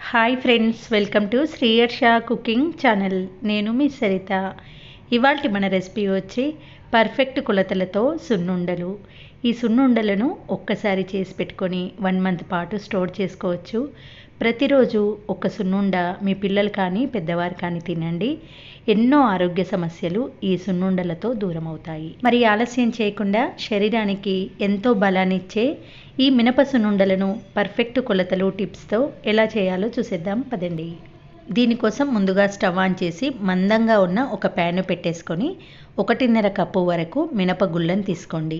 Hi friends welcome to Sriyarsha cooking channel నేను మీ సరిత. ఇవాళ మన రెసిపీ వచ్చి పర్ఫెక్ట్ కొలతలతో సున్నుండలు. ఈ సున్నుండలను ఒక్కసారి చేసి పెట్టుకొని వన్ మంత్ పాటు స్టోర్ చేసుకోవచ్చు. ప్రతిరోజు ఒక సున్నుండ మీ పిల్లలు కానీ పెద్దవారు కానీ తినండి. ఎన్నో ఆరోగ్య సమస్యలు ఈ సున్నుండలతో దూరం అవుతాయి. మరి ఆలస్యం చేయకుండా శరీరానికి ఎంతో బలాన్నిచ్చే ఈ మినప సున్నుండలను పర్ఫెక్ట్ కొలతలు టిప్స్తో ఎలా చేయాలో చూసేద్దాం. పదండి. దీనికోసం ముందుగా స్టవ్ ఆన్ చేసి మందంగా ఉన్న ఒక ప్యాన్ పెట్టేసుకొని ఒకటిన్నర కప్పు వరకు మినపగుళ్ళను తీసుకోండి.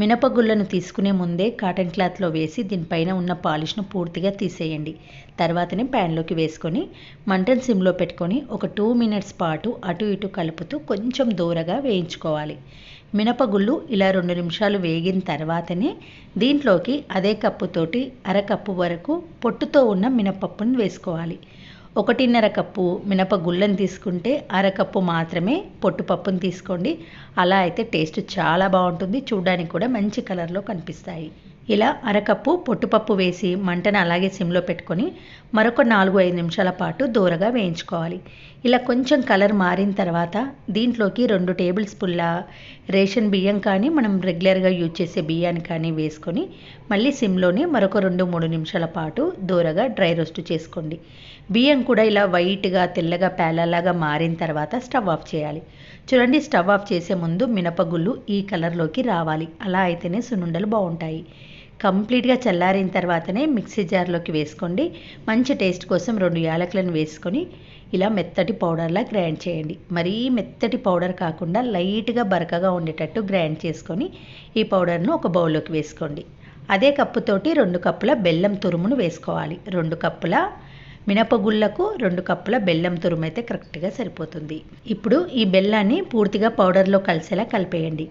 మినపగుళ్ళను తీసుకునే ముందే కాటన్ క్లాత్లో వేసి దీనిపైన ఉన్న పాలిష్ను పూర్తిగా తీసేయండి. తర్వాతనే ప్యాన్లోకి వేసుకొని మంటను సిమ్లో పెట్టుకొని ఒక టూ మినిట్స్ పాటు అటు ఇటు కలుపుతూ కొంచెం దూరగా వేయించుకోవాలి. మినపగుళ్ళు ఇలా రెండు నిమిషాలు వేగిన తర్వాతనే దీంట్లోకి అదే కప్పుతోటి అరకప్పు వరకు పొట్టుతో ఉన్న మినపప్పును వేసుకోవాలి. ఒకటిన్నర కప్పు మినపగుళ్ళను తీసుకుంటే అరకప్పు మాత్రమే పొట్టుపప్పును తీసుకోండి. అలా అయితే టేస్ట్ చాలా బాగుంటుంది. చూడడానికి కూడా మంచి కలర్లో కనిపిస్తాయి. ఇలా అరకప్పు పొట్టుపప్పు వేసి మంటను అలాగే సిమ్లో పెట్టుకొని మరొక నాలుగు ఐదు నిమిషాల పాటు దూరగా వేయించుకోవాలి. ఇలా కొంచెం కలర్ మారిన తర్వాత దీంట్లోకి రెండు టేబుల్ స్పూన్ల రేషన్ బియ్యం కానీ మనం రెగ్యులర్గా యూజ్ చేసే బియ్యాన్ని కానీ వేసుకొని మళ్ళీ సిమ్లోనే మరొక రెండు మూడు నిమిషాల పాటు దూరగా డ్రై రోస్ట్ చేసుకోండి. బియ్యం కూడా ఇలా వైట్గా తెల్లగా పేలలాగా మారిన తర్వాత స్టవ్ ఆఫ్ చేయాలి. చూడండి స్టవ్ ఆఫ్ చేసే ముందు మినపగుళ్ళు ఈ కలర్లోకి రావాలి. అలా అయితేనే సున్నుండలు బాగుంటాయి. కంప్లీట్గా చల్లారిన తర్వాతనే మిక్సీ జార్లోకి వేసుకోండి. మంచి టేస్ట్ కోసం రెండు యాలకులను వేసుకొని ఇలా మెత్తటి పౌడర్లా గ్రైండ్ చేయండి. మరీ మెత్తటి పౌడర్ కాకుండా లైట్గా బరకగా ఉండేటట్టు గ్రైండ్ చేసుకొని ఈ పౌడర్ను ఒక బౌల్లోకి వేసుకోండి. అదే కప్పుతోటి రెండు కప్పుల బెల్లం తురుమును వేసుకోవాలి. రెండు కప్పుల మినపగుళ్ళకు రెండు కప్పుల బెల్లం తురుము అయితే కరెక్ట్గా సరిపోతుంది. ఇప్పుడు ఈ బెల్లాన్ని పూర్తిగా పౌడర్లో కలిసేలా కలిపేయండి.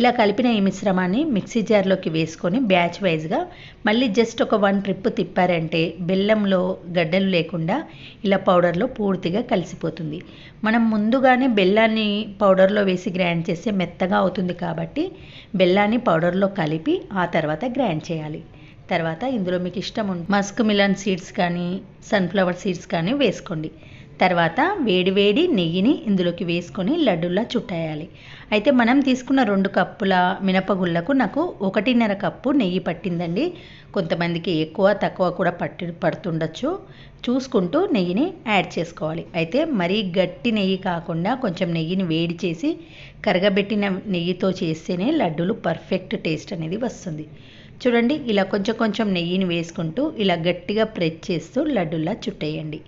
ఇలా కలిపిన ఈ మిశ్రమాన్ని మిక్సీ జార్లోకి వేసుకొని బ్యాచ్ వైజ్గా మళ్ళీ జస్ట్ ఒక వన్ ట్రిప్ తిప్పారంటే బెల్లంలో గడ్డలు లేకుండా ఇలా పౌడర్లో పూర్తిగా కలిసిపోతుంది. మనం ముందుగానే బెల్లాన్ని పౌడర్లో వేసి గ్రైండ్ చేస్తే మెత్తగా అవుతుంది కాబట్టి బెల్లాన్ని పౌడర్లో కలిపి ఆ తర్వాత గ్రైండ్ చేయాలి. తర్వాత ఇందులో మీకు ఇష్టం మస్క్ మిలన్ సీడ్స్ కానీ సన్ఫ్లవర్ సీడ్స్ కానీ వేసుకోండి. తర్వాత వేడి వేడి నెయ్యిని ఇందులోకి వేసుకొని లడ్డులా చుట్టేయాలి. అయితే మనం తీసుకున్న రెండు కప్పుల మినపగుళ్ళకు నాకు ఒకటిన్నర కప్పు నెయ్యి పట్టిందండి. కొంతమందికి ఎక్కువ తక్కువ కూడా పట్టి పడుతుండొచ్చు. చూసుకుంటూ నెయ్యిని యాడ్ చేసుకోవాలి. అయితే మరీ గట్టి నెయ్యి కాకుండా కొంచెం నెయ్యిని వేడి చేసి కరగబెట్టిన నెయ్యితో చేస్తేనే లడ్డూలు పర్ఫెక్ట్ టేస్ట్ అనేది వస్తుంది. చూడండి ఇలా కొంచెం కొంచెం నెయ్యిని వేసుకుంటూ ఇలా గట్టిగా ప్రెస్ చేస్తూ లడ్డులా చుట్టేయండి.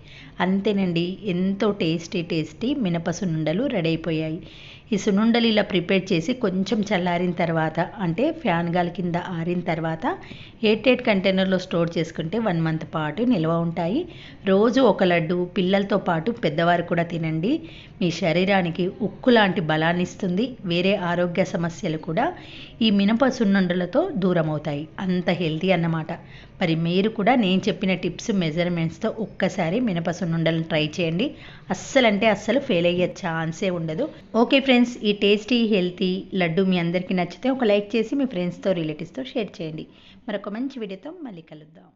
అంతేనండి. ఎంతో టేస్టీ టేస్టీ మినప సున్నుండలు రెడీ అయిపోయాయి. ఈ సున్నుండలు ఇలా ప్రిపేర్ చేసి కొంచెం చల్లారిన తర్వాత అంటే ఫ్యాన్ గాలి కింద ఆరిన తర్వాత ఎయిట్ ఎయిట్ కంటైనర్లో స్టోర్ చేసుకుంటే వన్ మంత్ పాటు నిల్వ ఉంటాయి. రోజు ఒక లడ్డు పిల్లలతో పాటు పెద్దవారు కూడా తినండి. మీ శరీరానికి ఉక్కు లాంటి బలాన్ని ఇస్తుంది. వేరే ఆరోగ్య సమస్యలు కూడా ఈ మినప సున్నుండలతో దూరం అవుతాయి అంత హెల్తీ అన్నమాట. మరి మీరు కూడా నేను చెప్పిన టిప్స్ మెజర్మెంట్స్తో ఒక్కసారి మినపసునుండలను ట్రై చేయండి. అస్సలు అంటే అస్సలు ఫెయిల్ అయ్యే ఛాన్సే ఉండదు. ఓకే ఫ్రెండ్స్ ఈ టేస్టీ హెల్తీ లడ్డు మీ అందరికీ నచ్చితే ఒక లైక్ చేసి మీ ఫ్రెండ్స్తో రిలేటివ్స్తో షేర్ చేయండి. మరొక మంచి వీడియోతో మళ్ళీ కలుద్దాం.